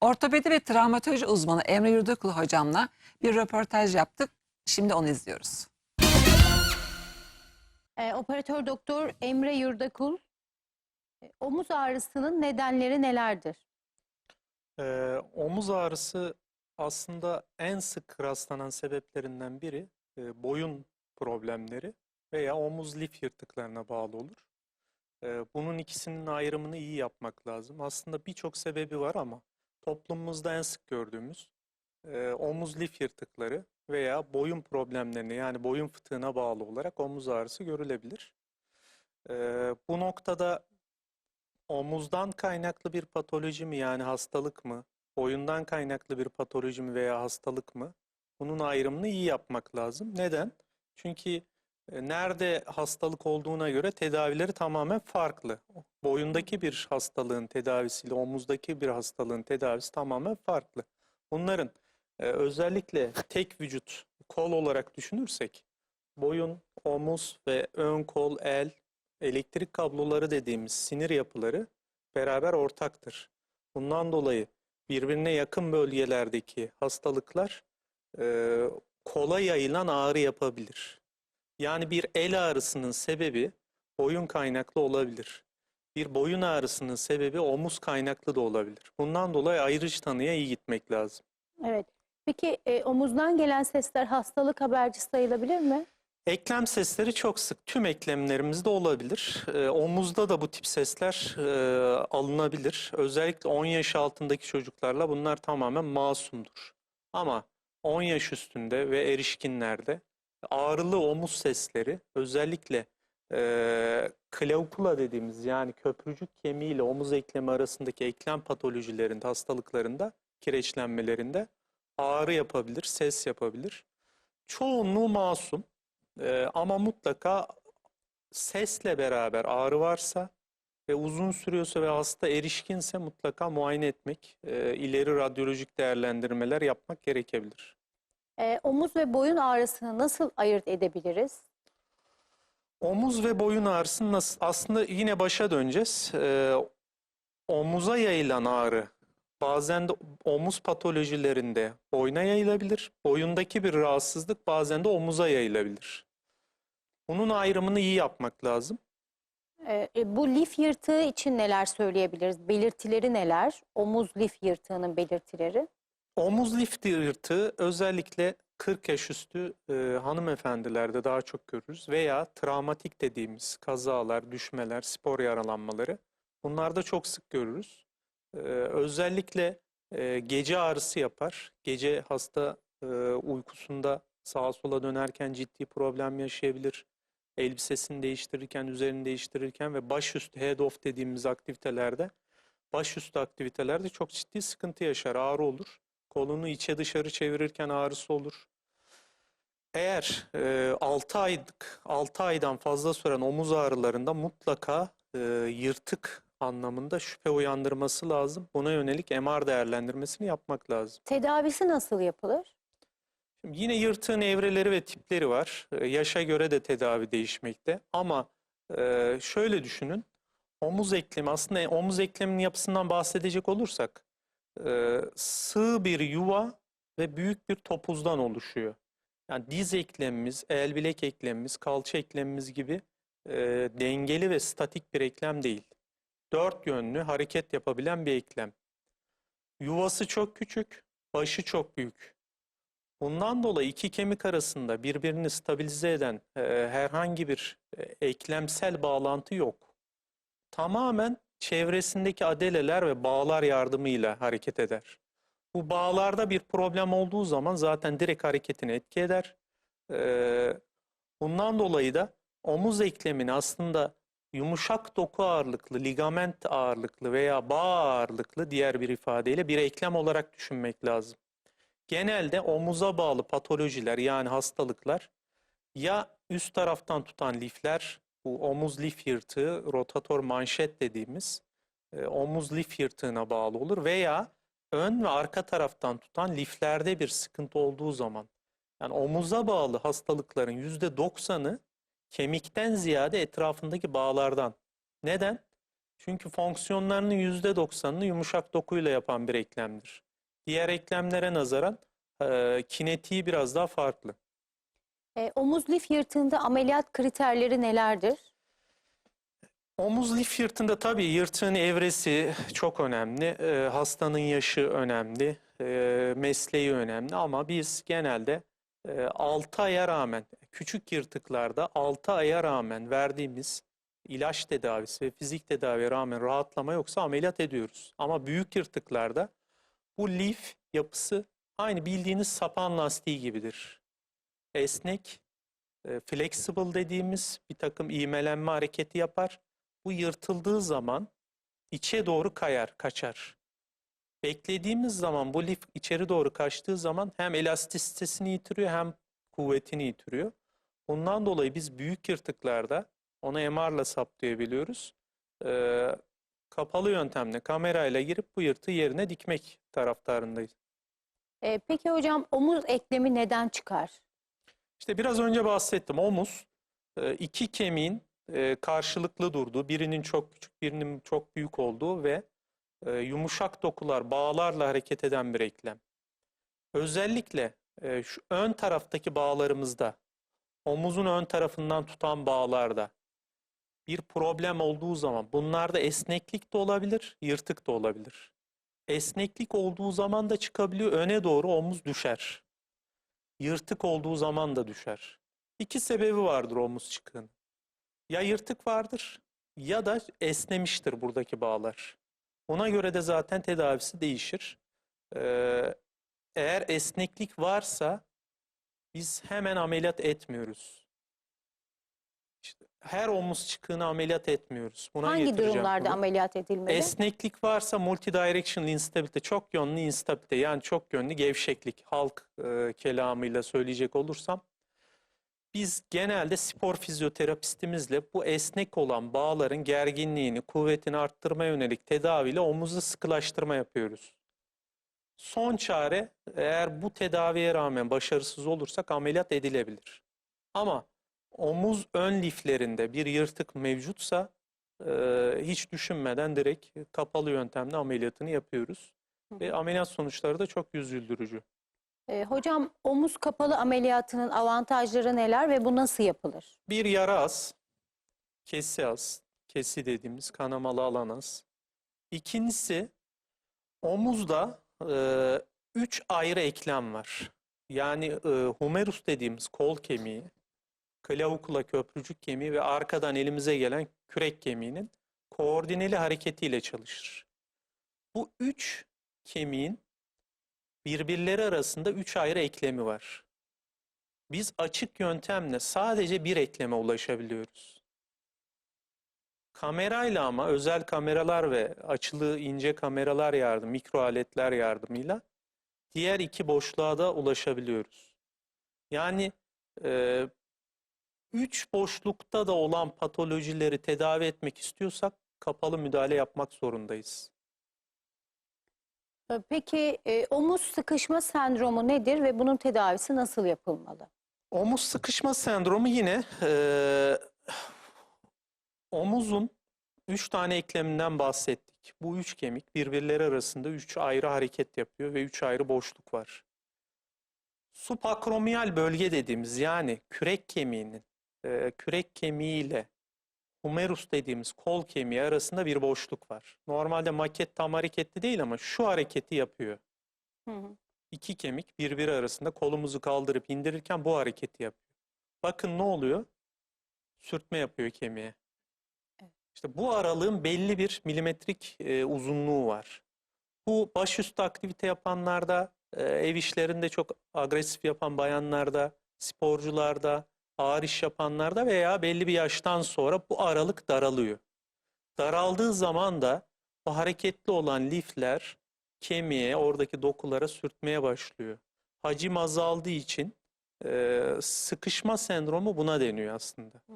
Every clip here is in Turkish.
Ortopedi ve travmatoloji uzmanı Emre Yurdakul hocamla bir röportaj yaptık. Şimdi onu izliyoruz. Ee, operatör doktor Emre Yurdakul, e, omuz ağrısının nedenleri nelerdir? Ee, omuz ağrısı aslında en sık rastlanan sebeplerinden biri e, boyun problemleri veya omuz lif yırtıklarına bağlı olur. Ee, bunun ikisinin ayrımını iyi yapmak lazım. Aslında birçok sebebi var ama toplumumuzda en sık gördüğümüz e, omuz lif yırtıkları veya boyun problemlerine yani boyun fıtığına bağlı olarak omuz ağrısı görülebilir. Ee, bu noktada omuzdan kaynaklı bir patoloji mi yani hastalık mı? Boyundan kaynaklı bir patoloji mi veya hastalık mı? Bunun ayrımını iyi yapmak lazım. Neden? Çünkü e, nerede hastalık olduğuna göre tedavileri tamamen farklı. Boyundaki bir hastalığın tedavisiyle omuzdaki bir hastalığın tedavisi tamamen farklı. Bunların e, özellikle tek vücut kol olarak düşünürsek boyun, omuz ve ön kol, el, elektrik kabloları dediğimiz sinir yapıları beraber ortaktır. Bundan dolayı birbirine yakın bölgelerdeki hastalıklar e, kola yayılan ağrı yapabilir. Yani bir el ağrısının sebebi boyun kaynaklı olabilir. Bir boyun ağrısının sebebi omuz kaynaklı da olabilir. Bundan dolayı ayrıç tanıya iyi gitmek lazım. Evet. Peki e, omuzdan gelen sesler hastalık haberci sayılabilir mi? Eklem sesleri çok sık. Tüm eklemlerimizde olabilir. Ee, omuzda da bu tip sesler e, alınabilir. Özellikle 10 yaş altındaki çocuklarla bunlar tamamen masumdur. Ama 10 yaş üstünde ve erişkinlerde ağrılı omuz sesleri özellikle e, klavukula dediğimiz yani köprücük kemiği ile omuz eklemi arasındaki eklem patolojilerinde, hastalıklarında, kireçlenmelerinde ağrı yapabilir, ses yapabilir. Çoğunluğu masum. Ee, ama mutlaka sesle beraber ağrı varsa ve uzun sürüyorsa ve hasta erişkinse mutlaka muayene etmek, e, ileri radyolojik değerlendirmeler yapmak gerekebilir. E, omuz ve boyun ağrısını nasıl ayırt edebiliriz? Omuz ve boyun ağrısı nasıl? Aslında yine başa döneceğiz. Ee, omuza yayılan ağrı bazen de omuz patolojilerinde boyuna yayılabilir. Boyundaki bir rahatsızlık bazen de omuza yayılabilir. Bunun ayrımını iyi yapmak lazım. E, e, bu lif yırtığı için neler söyleyebiliriz? Belirtileri neler? Omuz lif yırtığının belirtileri. Omuz lif yırtığı özellikle 40 yaş üstü e, hanımefendilerde daha çok görürüz veya travmatik dediğimiz kazalar, düşmeler, spor yaralanmaları bunlarda çok sık görürüz. E, özellikle e, gece ağrısı yapar. Gece hasta e, uykusunda sağa sola dönerken ciddi problem yaşayabilir. Elbisesini değiştirirken, üzerini değiştirirken ve başüstü head off dediğimiz aktivitelerde başüstü aktivitelerde çok ciddi sıkıntı yaşar, ağrı olur. Kolunu içe dışarı çevirirken ağrısı olur. Eğer e, 6 aylık 6 aydan fazla süren omuz ağrılarında mutlaka e, yırtık anlamında şüphe uyandırması lazım. Buna yönelik MR değerlendirmesini yapmak lazım. Tedavisi nasıl yapılır? Şimdi yine yırtığın evreleri ve tipleri var. E, Yaşa göre de tedavi değişmekte. Ama e, şöyle düşünün. Omuz eklemi aslında omuz ekleminin yapısından bahsedecek olursak e, sığ bir yuva ve büyük bir topuzdan oluşuyor. Yani diz eklemimiz, el bilek eklemimiz, kalça eklemimiz gibi e, dengeli ve statik bir eklem değil. Dört yönlü hareket yapabilen bir eklem. Yuvası çok küçük, başı çok büyük. Bundan dolayı iki kemik arasında birbirini stabilize eden e, herhangi bir e, eklemsel bağlantı yok. Tamamen çevresindeki adeleler ve bağlar yardımıyla hareket eder. Bu bağlarda bir problem olduğu zaman zaten direkt hareketini etki eder. E, bundan dolayı da omuz eklemini aslında yumuşak doku ağırlıklı, ligament ağırlıklı veya bağ ağırlıklı diğer bir ifadeyle bir eklem olarak düşünmek lazım. Genelde omuza bağlı patolojiler yani hastalıklar ya üst taraftan tutan lifler, bu omuz lif yırtığı, rotator manşet dediğimiz e, omuz lif yırtığına bağlı olur veya ön ve arka taraftan tutan liflerde bir sıkıntı olduğu zaman yani omuza bağlı hastalıkların %90'ı kemikten ziyade etrafındaki bağlardan. Neden? Çünkü fonksiyonlarının %90'ını yumuşak dokuyla yapan bir eklemdir. Diğer eklemlere nazaran e, kinetiği biraz daha farklı. E, omuz lif yırtığında ameliyat kriterleri nelerdir? Omuz lif yırtığında tabii yırtığın evresi çok önemli, e, hastanın yaşı önemli, e, mesleği önemli ama biz genelde e, 6 aya rağmen, küçük yırtıklarda 6 aya rağmen verdiğimiz ilaç tedavisi ve fizik tedaviye rağmen rahatlama yoksa ameliyat ediyoruz. Ama büyük yırtıklarda bu lif yapısı aynı bildiğiniz sapan lastiği gibidir. Esnek, e, flexible dediğimiz bir takım iğmelenme hareketi yapar. Bu yırtıldığı zaman içe doğru kayar, kaçar. Beklediğimiz zaman bu lif içeri doğru kaçtığı zaman hem elastisitesini yitiriyor hem kuvvetini yitiriyor. Bundan dolayı biz büyük yırtıklarda onu MR'la saptayabiliyoruz. Ee, kapalı yöntemle kamerayla girip bu yırtığı yerine dikmek taraftarındayız. E, peki hocam omuz eklemi neden çıkar? İşte biraz önce bahsettim. Omuz e, iki kemiğin e, karşılıklı durduğu, birinin çok küçük, birinin çok büyük olduğu ve e, yumuşak dokular, bağlarla hareket eden bir eklem. Özellikle şu ön taraftaki bağlarımızda, omuzun ön tarafından tutan bağlarda bir problem olduğu zaman bunlarda esneklik de olabilir, yırtık da olabilir. Esneklik olduğu zaman da çıkabiliyor, öne doğru omuz düşer. Yırtık olduğu zaman da düşer. İki sebebi vardır omuz çıkığının. Ya yırtık vardır ya da esnemiştir buradaki bağlar. Ona göre de zaten tedavisi değişir. Ee, eğer esneklik varsa biz hemen ameliyat etmiyoruz. Her omuz çıkığını ameliyat etmiyoruz. Buna Hangi getireceğim durumlarda bunu. ameliyat edilmeli? Esneklik varsa multidirectional instabilite, çok yönlü instabilite yani çok yönlü gevşeklik halk e, kelamıyla söyleyecek olursam biz genelde spor fizyoterapistimizle bu esnek olan bağların gerginliğini, kuvvetini arttırmaya yönelik tedaviyle omuzu sıkılaştırma yapıyoruz. Son çare eğer bu tedaviye rağmen başarısız olursak ameliyat edilebilir. Ama omuz ön liflerinde bir yırtık mevcutsa e, hiç düşünmeden direkt kapalı yöntemle ameliyatını yapıyoruz. Hı Ve ameliyat sonuçları da çok yüz güldürücü. E, hocam omuz kapalı ameliyatının avantajları neler ve bu nasıl yapılır? Bir yara az, kesi az, kesi dediğimiz kanamalı alan az. İkincisi omuzda e, üç ayrı eklem var. Yani e, humerus dediğimiz kol kemiği, klavukula köprücük kemiği ve arkadan elimize gelen kürek kemiğinin koordineli hareketiyle çalışır. Bu üç kemiğin birbirleri arasında üç ayrı eklemi var. Biz açık yöntemle sadece bir ekleme ulaşabiliyoruz. Kamerayla ama özel kameralar ve açılı ince kameralar yardım, mikro aletler yardımıyla diğer iki boşluğa da ulaşabiliyoruz. Yani e, üç boşlukta da olan patolojileri tedavi etmek istiyorsak kapalı müdahale yapmak zorundayız. E, Peki e, omuz sıkışma sendromu nedir ve bunun tedavisi nasıl yapılmalı? Omuz sıkışma sendromu yine eee, omuzun üç tane ekleminden bahsettik. Bu üç kemik birbirleri arasında üç ayrı hareket yapıyor ve üç ayrı boşluk var. Subakromiyal bölge dediğimiz yani kürek kemiğinin eee, kürek kemiğiyle humerus dediğimiz kol kemiği arasında bir boşluk var. Normalde maket tam hareketli değil ama şu hareketi yapıyor. Hı hı. İki kemik birbiri arasında kolumuzu kaldırıp indirirken bu hareketi yapıyor. Bakın ne oluyor? Sürtme yapıyor kemiğe. Evet. İşte bu aralığın belli bir milimetrik e, uzunluğu var. Bu başüstü aktivite yapanlarda, e, ev işlerinde çok agresif yapan bayanlarda, sporcularda, ağır iş yapanlarda veya belli bir yaştan sonra bu aralık daralıyor. Daraldığı zaman da bu hareketli olan lifler kemiğe, oradaki dokulara sürtmeye başlıyor. Hacim azaldığı için e, sıkışma sendromu buna deniyor aslında. Hı.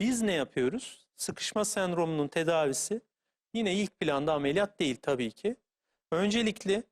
Biz ne yapıyoruz? Sıkışma sendromunun tedavisi yine ilk planda ameliyat değil tabii ki. Öncelikle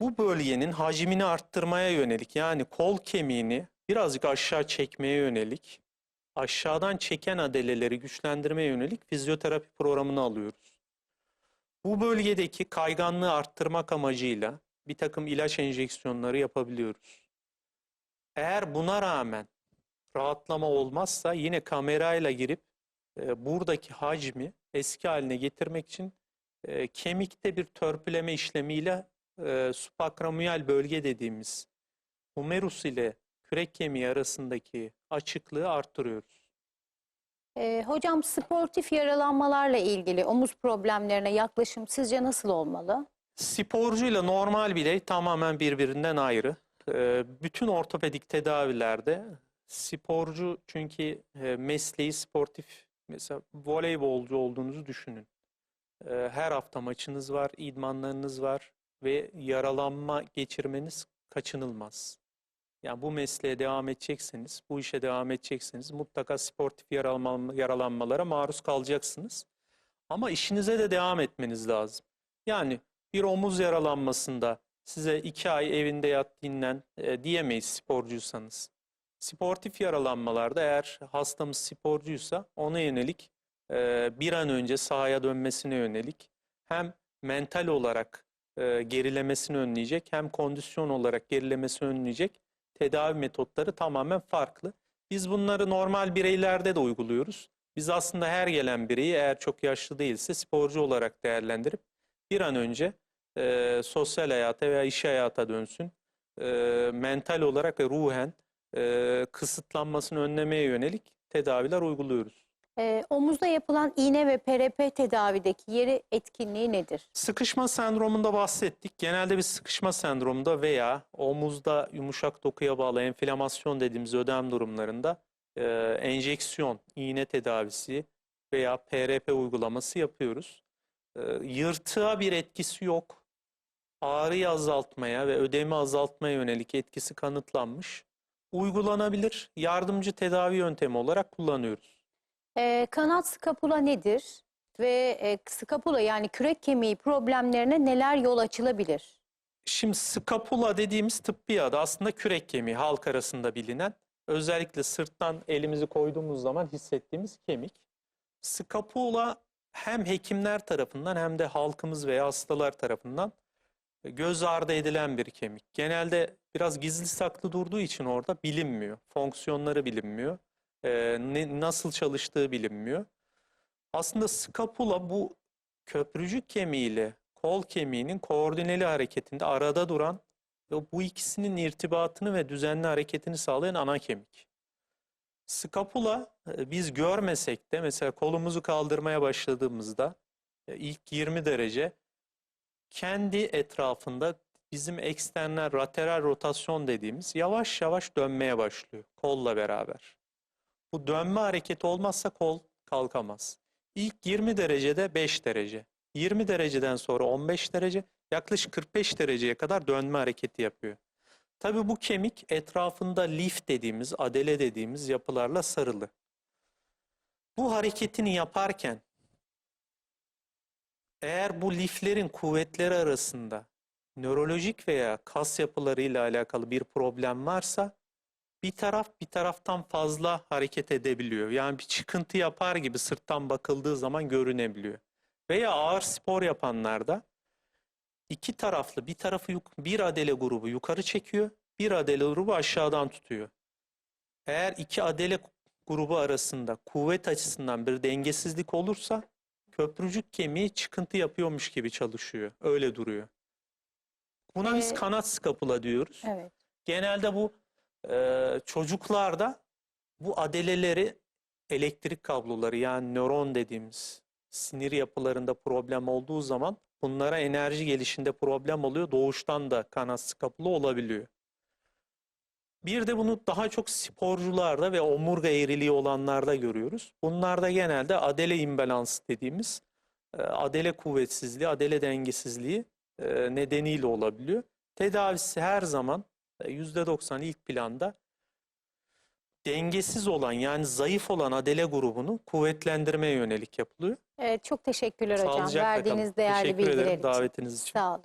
bu bölgenin hacmini arttırmaya yönelik yani kol kemiğini birazcık aşağı çekmeye yönelik aşağıdan çeken adeleleri güçlendirmeye yönelik fizyoterapi programını alıyoruz. Bu bölgedeki kayganlığı arttırmak amacıyla bir takım ilaç enjeksiyonları yapabiliyoruz. Eğer buna rağmen rahatlama olmazsa yine kamerayla girip e, buradaki hacmi eski haline getirmek için e, kemikte bir törpüleme işlemiyle e, subakramiyal bölge dediğimiz humerus ile kürek kemiği arasındaki açıklığı arttırıyoruz. Ee, hocam sportif yaralanmalarla ilgili omuz problemlerine yaklaşım sizce nasıl olmalı? Sporcuyla normal birey tamamen birbirinden ayrı. Ee, Bütün ortopedik tedavilerde sporcu çünkü e, mesleği sportif mesela voleybolcu olduğunuzu düşünün. Ee, Her hafta maçınız var, idmanlarınız var ve yaralanma geçirmeniz kaçınılmaz. Yani bu mesleğe devam edecekseniz, bu işe devam edecekseniz mutlaka sportif yaralanma, yaralanmalara maruz kalacaksınız. Ama işinize de devam etmeniz lazım. Yani bir omuz yaralanmasında size iki ay evinde yat dinlen e, diyemeyiz sporcuysanız. Sportif yaralanmalarda eğer hastamız sporcuysa ona yönelik e, bir an önce sahaya dönmesine yönelik hem mental olarak e, gerilemesini önleyecek hem kondisyon olarak gerilemesini önleyecek tedavi metotları tamamen farklı. Biz bunları normal bireylerde de uyguluyoruz. Biz aslında her gelen bireyi eğer çok yaşlı değilse sporcu olarak değerlendirip bir an önce e, sosyal hayata veya iş hayata dönsün. E, mental olarak ve ruhen e, kısıtlanmasını önlemeye yönelik tedaviler uyguluyoruz. Ee, omuzda yapılan iğne ve PRP tedavideki yeri etkinliği nedir? Sıkışma sendromunda bahsettik. Genelde bir sıkışma sendromunda veya omuzda yumuşak dokuya bağlı enflamasyon dediğimiz ödem durumlarında e, enjeksiyon, iğne tedavisi veya PRP uygulaması yapıyoruz. E, yırtığa bir etkisi yok. Ağrıyı azaltmaya ve ödemi azaltmaya yönelik etkisi kanıtlanmış. Uygulanabilir yardımcı tedavi yöntemi olarak kullanıyoruz. Ee, kanat skapula nedir? Ve e, skapula yani kürek kemiği problemlerine neler yol açılabilir? Şimdi skapula dediğimiz tıbbi adı aslında kürek kemiği halk arasında bilinen. Özellikle sırttan elimizi koyduğumuz zaman hissettiğimiz kemik. Skapula hem hekimler tarafından hem de halkımız veya hastalar tarafından göz ardı edilen bir kemik. Genelde biraz gizli saklı durduğu için orada bilinmiyor. Fonksiyonları bilinmiyor. Ee, ne- nasıl çalıştığı bilinmiyor. Aslında skapula bu köprücük kemiğiyle kol kemiğinin koordineli hareketinde arada duran ve bu ikisinin irtibatını ve düzenli hareketini sağlayan ana kemik. Skapula e, biz görmesek de mesela kolumuzu kaldırmaya başladığımızda e, ilk 20 derece kendi etrafında bizim eksternal lateral rotasyon dediğimiz yavaş yavaş dönmeye başlıyor kolla beraber. Bu dönme hareketi olmazsa kol kalkamaz. İlk 20 derecede 5 derece. 20 dereceden sonra 15 derece, yaklaşık 45 dereceye kadar dönme hareketi yapıyor. Tabii bu kemik etrafında lif dediğimiz, adele dediğimiz yapılarla sarılı. Bu hareketini yaparken eğer bu liflerin kuvvetleri arasında nörolojik veya kas yapılarıyla alakalı bir problem varsa bir taraf bir taraftan fazla hareket edebiliyor. Yani bir çıkıntı yapar gibi sırttan bakıldığı zaman görünebiliyor. Veya ağır spor yapanlarda iki taraflı bir tarafı bir adele grubu yukarı çekiyor, bir adele grubu aşağıdan tutuyor. Eğer iki adele grubu arasında kuvvet açısından bir dengesizlik olursa köprücük kemiği çıkıntı yapıyormuş gibi çalışıyor. Öyle duruyor. Buna biz Ee, kanat skapula diyoruz. Evet. Genelde bu e, çocuklarda bu adeleleri elektrik kabloları yani nöron dediğimiz sinir yapılarında problem olduğu zaman bunlara enerji gelişinde problem oluyor. Doğuştan da kanat skapula olabiliyor. Bir de bunu daha çok sporcularda ve omurga eğriliği olanlarda görüyoruz. Bunlarda genelde adele imbalans dediğimiz adele kuvvetsizliği, adele dengesizliği nedeniyle olabiliyor. Tedavisi her zaman %90 ilk planda dengesiz olan yani zayıf olan adele grubunu kuvvetlendirmeye yönelik yapılıyor. Evet, çok teşekkürler hocam Sağlıcakla kalın. verdiğiniz değerli Teşekkür bilgiler ederim için. davetiniz için. Sağ olun.